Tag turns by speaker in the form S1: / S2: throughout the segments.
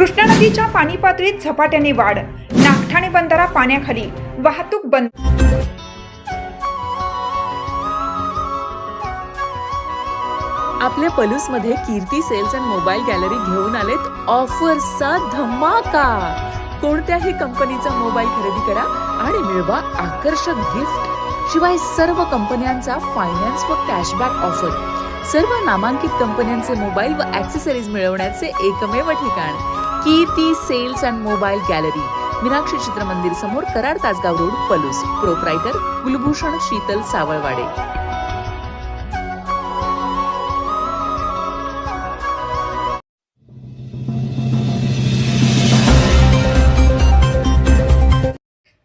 S1: कृष्णा नदीच्या पाणी पातळीत झपाट्याने वाढ. नागठाणे बंधारा पाण्याखाली वाहतूक बंद.
S2: आपल्या पलूसमध्ये Kirti sales and mobile gallery घेऊन आलेत ऑफरचा धमाका. कोणत्याही कंपनीचा मोबाईल खरेदी करा आणि मिळवा आकर्षक गिफ्ट. शिवाय सर्व कंपन्यांचा फायनान्स व कॅशबॅक ऑफर. सर्व नामांकित कंपन्यांचे मोबाईल व ऍक्सेसरीज मिळवण्याचे एकमेव ठिकाण. Kirti sales and mobile gallery Meenakshi Chitramandir समोर कराड तासगाव रोड पलूस प्रोप्रायटर कुलभूषण शीतल सावळवाडे.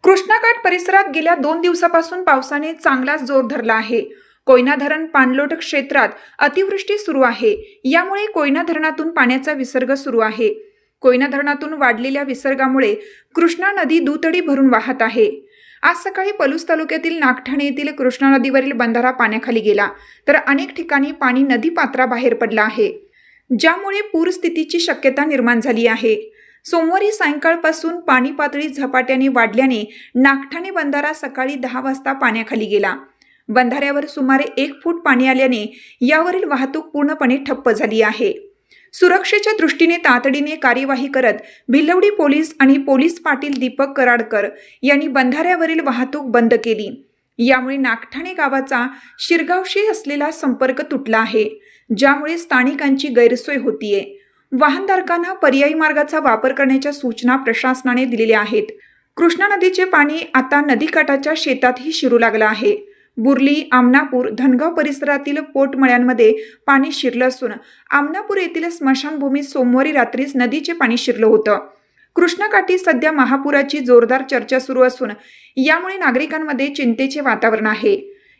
S1: कृष्णाघाट परिसरात गेल्या दोन दिवसापासून पावसाने चांगलाच जोर धरला आहे. कोयना धरण पाणलोट क्षेत्रात अतिवृष्टी सुरू आहे. यामुळे कोयना धरणातून पाण्याचा विसर्ग सुरू आहे. कोयना धरणातून वाढलेल्या विसर्गामुळे कृष्णा नदी दुतडी भरून वाहत आहे. आज सकाळी पलूस तालुक्यातील नागठाणे येथील कृष्णा नदीवरील बंधारा पाण्याखाली गेला तर अनेक ठिकाणी पाणी नदी पात्राबाहेर पडलं आहे. ज्यामुळे पूरस्थितीची शक्यता निर्माण झाली आहे. सोमवारी सायंकाळपासून पाणी पातळी झपाट्याने वाढल्याने नागठाणे बंधारा सकाळी दहा वाजता पाण्याखाली गेला. बंधाऱ्यावर सुमारे एक फूट पाणी आल्याने यावरील वाहतूक पूर्णपणे ठप्प झाली आहे. सुरक्षेच्या दृष्टीने तातडीने कार्यवाही करत भिलवडी पोलीस आणि पोलीस पाटील दीपक कराडकर यांनी बंधाऱ्यावरील वाहतूक बंद केली. यामुळे नागठाणे गावाचा शिरगावशी असलेला संपर्क तुटला आहे ज्यामुळे स्थानिकांची गैरसोय होतीये. वाहनधारकांना पर्यायी मार्गाचा वापर करण्याच्या सूचना प्रशासनाने दिलेल्या आहेत. कृष्णा नदीचे पाणी आता नदीकाठाच्या शेतातही शिरू लागलं आहे. बुर्ली आमनापूर धनगाव परिसरातील पोटमळ्यांमध्ये पाणी शिरलं असून आमनापूर येथील स्मशानभूमीत सोमवारी रात्रीच नदीचे पाणी शिरलं होतं. कृष्णाकाठी सध्या महापुराची जोरदार चर्चा सुरू असून यामुळे नागरिकांमध्ये चिंतेचे वातावरण आहे.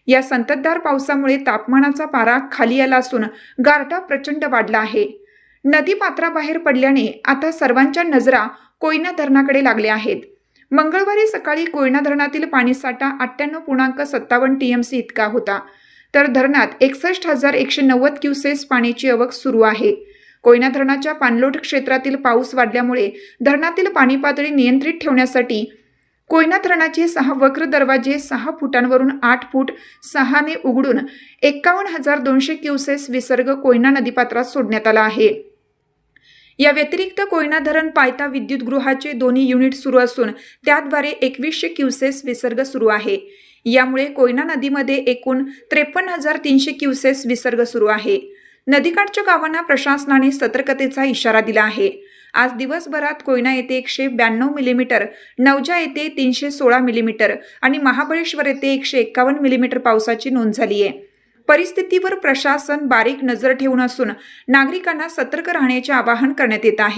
S1: या संततधार पावसामुळे तापमानाचा पारा खाली आला असून गारठा प्रचंड वाढला आहे. नदी पात्राबाहेर पडल्याने आता सर्वांच्या नजरा कोयना धरणाकडे लागल्या आहेत. मंगळवारी सकाळी कोयना धरणातील पाणीसाठा अठ्ठ्याण्णव पूर्णांक सत्तावन्न टी एम सी इतका होता. तर धरणात एकसष्ट हजार एकशे नव्वद क्युसेस पाण्याची आवक सुरू आहे. कोयना धरणाच्या पाणलोट क्षेत्रातील पाऊस वाढल्यामुळे धरणातील पाणी पातळी नियंत्रित ठेवण्यासाठी कोयना धरणाचे सहा वक्र दरवाजे सहा फुटांवरून आठ फूट सहाने उघडून एक्कावन्न हजार दोनशे क्युसेस विसर्ग कोयना नदीपात्रात सोडण्यात आला आहे. या व्यतिरिक्त कोयना धरण पायथा विद्युतगृहाचे दोन्ही युनिट सुरू असून त्याद्वारे एकवीसशे क्युसेस विसर्ग सुरू आहे. यामुळे कोयना नदीमध्ये एकूण त्रेपन्न हजार तीनशे क्युसेस विसर्ग सुरू आहे. नदीकाठच्या गावांना प्रशासनाने सतर्कतेचा इशारा दिला आहे. आज दिवसभरात कोयना येथे एकशे ब्याण्णव मिलीमीटर नवजा येथे तीनशे सोळा मिलीमीटर आणि महाबळेश्वर येथे एकशे एक्कावन्न मिलीमीटर पावसाची नोंद झाली आहे. परिस्थितीवर प्रशासन बारीक नजर ठेवून असून नागरिकांना सतर्क राहण्याचे आवाहन करण्यात येत आहे.